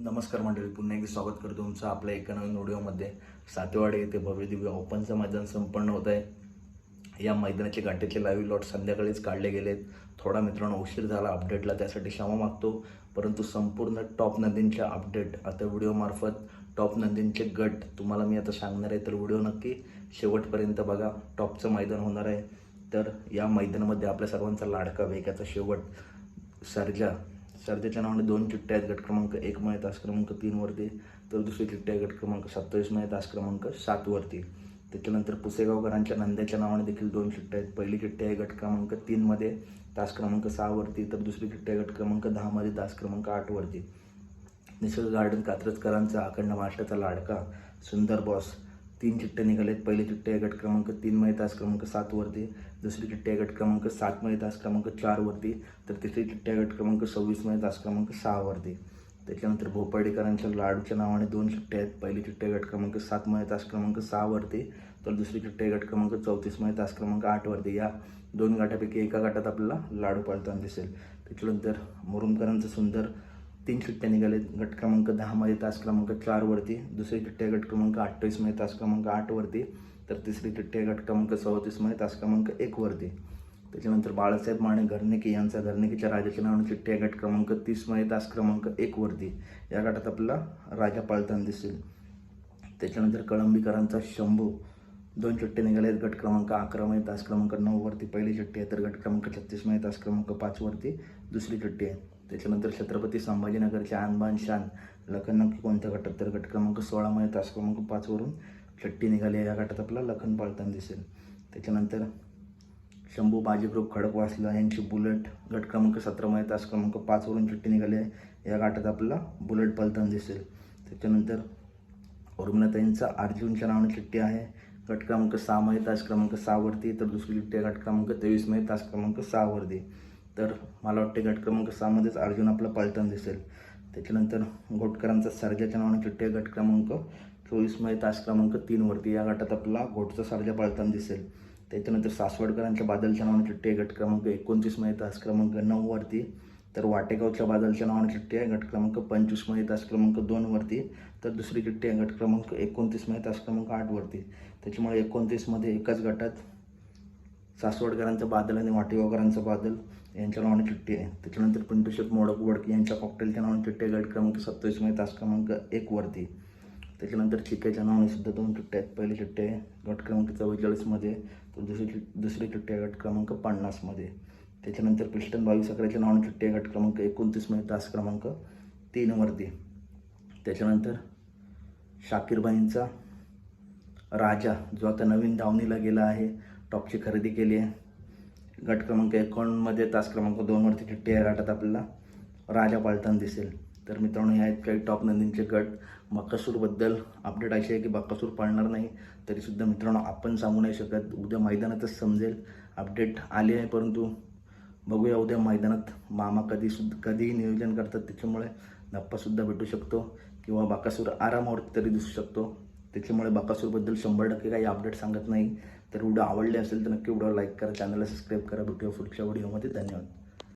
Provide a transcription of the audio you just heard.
नमस्कार मंडळी पुन्हा एकदा स्वागत करतो तुमचं आपल्या एका नवीन व्हिडिओमध्ये सातेवाडी येथे भव्य दिव्य ओपनचं मैदान संपन्न होत आहे. या मैदानाचे घाटेचे लाईव्ह लॉट संध्याकाळीच काढले गेलेत. थोडा मित्रांनो उशीर झाला अपडेटला त्यासाठी क्षमा मागतो. परंतु संपूर्ण टॉप नदींच्या अपडेट आता व्हिडिओमार्फत टॉप नदींचे गट तुम्हाला मी आता सांगणार आहे तर व्हिडिओ नक्की शेवटपर्यंत बघा. टॉपचं मैदान होणार आहे. तर या मैदानामध्ये आपल्या सर्वांचा लाडका वेगाचा शेवट सर्जा सर्जाच्या नावाने दोन चिठ्ठ्या आहेत गट क्रमांक एक तास क्रमांक तीनवरती तर दुसरी चिठ्ठी आहे गट क्रमांक सत्तावीस तास क्रमांक सातवरती त्याच्यानंतर पुसेगावकरांच्या नंद्याच्या नावाने देखील दोन चिठ्ठ्या आहेत. पहिली चिठ्ठी आहे गट क्रमांक तीनमध्ये तास क्रमांक सहावरती तर दुसरी चिठ्ठी आहे गट क्रमांक दहामध्ये तास क्रमांक आठवरती निसर्ग गार्डन कात्रजकरांचा अखंड महाराष्ट्राचा लाडका सुंदर बॉस तीन चिठ्ठ्या निघालेत. पहिली चिठ्ठी आहे गट क्रमांक तीनमध्ये तास क्रमांक सातवरती दुसरी चिठ्ठी आहे गट क्रमांक सातमध्ये तास क्रमांक चारवरती तर तिसरी चिठ्ठी आहे गट क्रमांक सव्वीसमध्ये तास क्रमांक सहावरती त्याच्यानंतर भोपाळीकरांच्या लाडूच्या नावाने दोन चिठ्ठ्या आहेत. पहिली चिठ्ठी आहे गट क्रमांक सातमध्ये तास क्रमांक सहावरती तर दुसरी चिठ्ठी आहे गट क्रमांक चौतीसमध्ये तास क्रमांक आठवरती या दोन गाठापैकी एका गाठात आपल्याला लाडू पाळताना दिसेल. त्याच्यानंतर मुरुमकरांचं सुंदर तीन चिठ्ठ्या निघालेत. गट क्रमांक दहामध्ये तास क्रमांक चारवरती दुसरी चिठ्ठी आहे गट क्रमांक अठ्ठावीसमध्ये तास क्रमांक आठवरती तर तिसरी चिठ्ठी आहे गट क्रमांक चौतीसमध्ये तास क्रमांक एकवरती त्याच्यानंतर बाळासाहेब माने घरनिके यांचा घरनिकेच्या राजाच्या नावाने चिठ्ठी आहे गट क्रमांक तीसमध्ये तास क्रमांक एकवरती या गटात आपला राजा पाळताना दिसेल. त्याच्यानंतर कळंबीकरांचा शंभू. दोन चिठ्ठे निघाले आहेत गट क्रमांक अकरामध्ये तास क्रमांक नऊवरती पहिली चिठ्ठी आहे तर गट क्रमांक छत्तीसमध्ये तास क्रमांक पाचवरती दुसरी चिठ्ठी आहे. त्याच्यानंतर छत्रपती संभाजीनगरचे आणबान शान लखन नक्की कोणत्या गटात तर गट क्रमांक सोळामध्ये तास क्रमांक पाचवरून छट्टी निघाली आहे. या गटात आपला लखन पाळताना दिसेल. त्याच्यानंतर शंभू बाजी ग्रुप खडकवासला यांची बुलेट गट क्रमांक सतरामध्ये तास क्रमांक पाचवरून चिठ्ठी निघाली आहे. या गाठात आपल्याला बुलेट पलताना दिसेल. त्याच्यानंतर उर्मिलाताईंचा अर्जुनच्या नावाने चिठ्ठी आहे. गट क्रमांक सहामध्ये तास क्रमांक सहावरती तर दुसरी चिठ्ठी गट क्रमांक तेवीसमध्ये तास क्रमांक सहावरती तर मला वाटते गट क्रमांक सहामध्येच अर्जुन आपला पलताना दिसेल. त्याच्यानंतर घोटकरांचा सर्जाच्या नावाने चिठ्ठी गट क्रमांक चोवीसमध्ये तास क्रमांक तीनवरती या गटात आपला घोटचा सर्जा पळताना दिसेल. त्याच्यानंतर सासवडकरांच्या बादलच्या नावाने चिठ्ठी आहे गट क्रमांक एकोणतीसमध्ये तास क्रमांक नऊवरती तर वाटेगावच्या बादलच्या नावाने चिठ्ठी आहे गट क्रमांक पंचवीसमध्ये तास क्रमांक दोनवरती तर दुसरी चिठ्ठी आहे गट क्रमांक एकोणतीसमध्ये तास क्रमांक आठवरती त्याच्यामुळे एकोणतीसमध्ये एकाच गटात सासवडकरांचा बादल आणि वाटेगावकरांचा बादल यांच्या नावाने चिठ्ठी आहे. त्याच्यानंतर पिंटू शेख मोडक वडकी यांच्या कॉकटेलच्या नावाने चिठ्ठी आहे. गट क्रमांक सत्तावीसमध्ये तास क्रमांक एकवरती त्याच्यानंतर चिक्याच्या नावाने सुद्धा दोन चिठ्ठ्या आहेत. पहिली चिठ्ठी आहे गट क्रमांक चव्वेचाळीसमध्ये तर दुसरी दुसरी चिठ्ठी आहे गट क्रमांक पन्नासमध्ये त्याच्यानंतर पिस्टन बावीस अकराच्या नावाने चिठ्ठी आहे गट क्रमांक एकोणतीसमध्ये तास क्रमांक तीनवरती त्याच्यानंतर शाकीरबाईंचा राजा जो आता नवीन दावणीला गेला आहे टॉपची खरेदी केली आहे. गट क्रमांक एकोणमध्ये तास क्रमांक दोनवरती चिठ्ठी या गाठात आपल्याला. राजा पाळताना दिसेल. तर मित्रांनो ह्या आहेत काही टॉप नंदींचे गट. बक्कासूरबद्दल अपडेट अशी आहे की बक्कासूर पाळणार नाही. तरीसुद्धा मित्रांनो आपण सांगू नाही शकत. उद्या मैदानातच समजेल. अपडेट आली आहे परंतु बघूया उद्या मैदानात मामा कधी सुद्धा कधीही नियोजन करतात. त्याच्यामुळे धप्पासुद्धा भेटू शकतो. किंवा बाकासूर आरामावरती तरी दिसू शकतो. त्याच्यामुळे बाकासूरबद्दल शंभर टक्के काही अपडेट सांगत नाही. तर व्हिडिओ आवडले असेल तर नक्की व्हिडिओ लाईक करा चॅनलला सबस्क्राईब करा. भेटूया पुढच्या व्हिडिओमध्ये धन्यवाद.